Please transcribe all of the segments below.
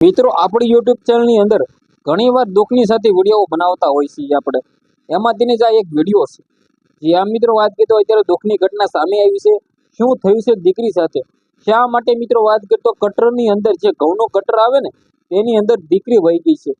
મિત્રો, આપણી યુટ્યુબ ચેનલની અંદર ઘણીવાર દુઃખની સાથે વીડિયો બનાવતા હોય છીએ આપણે. એમાંથીની જ આ એક વીડિયો છે. જે આ મિત્રો વાત કરતો હોય અત્યારે દુઃખની ઘટના સામે આવી છે. શું થયું છે દીકરી સાથે? શા માટે મિત્રો વાત કરતો કટરની અંદર જે ઘઉંનો કટર આવે ને, તેની અંદર દીકરી વહી ગઈ છે.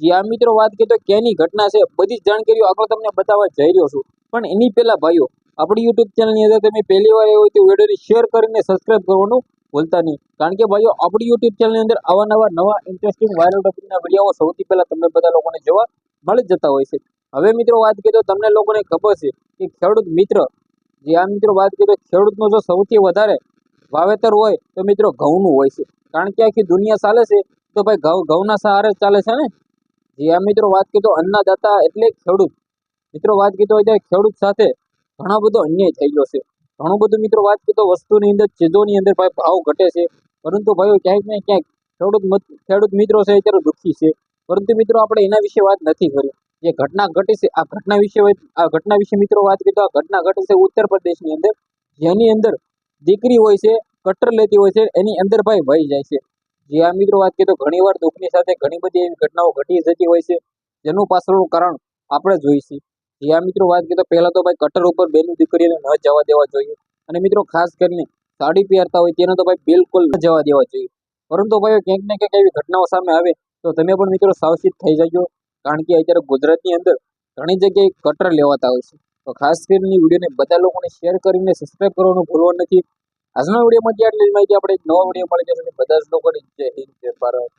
જે આ મિત્રો વાત કરતો કેની ઘટના છે, બધી જ જાણકારીઓ આગળ તમને બતાવવા જઈ રહ્યો છું. પણ એની પહેલા ભાઈઓ, આપણી યુટ્યુબ ચેનલની અંદર તમે પહેલી વાર આવ્યો હોય તો વિડીયોને શેર કરીને સબસ્ક્રાઇબ કરવાનું ભૂલતા નહીં. કારણ કે ભાઈઓ, આપણી યુટ્યુબ ચેનલની અંદર આવા નવા ઇન્ટરેસ્ટિંગ વાયરલ ટોપિકના વીડિયો સૌથી પહેલાં તમને બધા લોકોને જોવા મળી જતા હોય છે. હવે મિત્રો વાત કરીએ તો તમને લોકોને ખબર છે કે ખેડૂત મિત્ર, જે આ મિત્રો વાત કરીએ તો ખેડૂતનો જો સૌથી વધારે વાવેતર હોય તો મિત્રો ઘઉંનું હોય છે. કારણ કે આખી દુનિયા ચાલે છે, તો ભાઈ ઘઉં, ઘઉંના સહારે ચાલે છે ને? જે આ મિત્રો વાત કરીએ તો અન્નદાતા એટલે ખેડૂત. મિત્રો વાત કરીએ તો ખેડૂત સાથે ઘણો બધો અન્યાય થઈ ગયો છે. ઘણું બધું મિત્રો વાત કરીએ વસ્તુની અંદર, ચીજોની અંદર ભાઈ ભાવ ઘટે છે. પરંતુ ભાઈઓ ક્યાંક ને ક્યાંક ખેડૂત ખેડૂત મિત્રો છે અત્યારે દુઃખી છે. પરંતુ મિત્રો આપણે એના વિશે વાત નથી કરી. જે ઘટના ઘટી છે, આ ઘટના વિશે આ ઘટના વિશે મિત્રો વાત કરીએ તો આ ઘટના ઘટે છે ઉત્તર પ્રદેશની અંદર. જેની અંદર દીકરી હોય છે કટર લેતી હોય છે, એની અંદર ભાઈ વહી જાય છે. જે આ મિત્રો વાત કરીએ તો ઘણીવાર દુઃખની સાથે ઘણી બધી એવી ઘટનાઓ ઘટી જતી હોય છે. જેનું પાછળનું કારણ આપણે જોઈ આ મિત્રો વાત કરીએ તો પહેલાં તો ભાઈ કટર ઉપર બેનું દીકરીને ન જવા દેવા જોઈએ. અને મિત્રો ખાસ કરીને સાડી પહેરતા હોય તેને તો ભાઈ બિલકુલ ન જવા દેવા જોઈએ. પરંતુ ભાઈ ક્યાંક ને ક્યાંક એવી ઘટનાઓ સામે આવે તો તમે પણ મિત્રો સાવચેત થઈ જજો. કારણ કે અત્યારે ગુજરાતની અંદર ઘણી જગ્યાએ કટર લેવાતા હોય છે. તો ખાસ કરીને વિડીયોને બધા લોકોને શેર કરીને સબસ્ક્રાઈબ કરવાનું ભૂલવાનું નથી. આજના વિડીયોમાં આટલી જ માહિતી આપણે નવા વીડિયો મળી જશે બધા જ લોકોને જય હિન્દ, જય ભારત.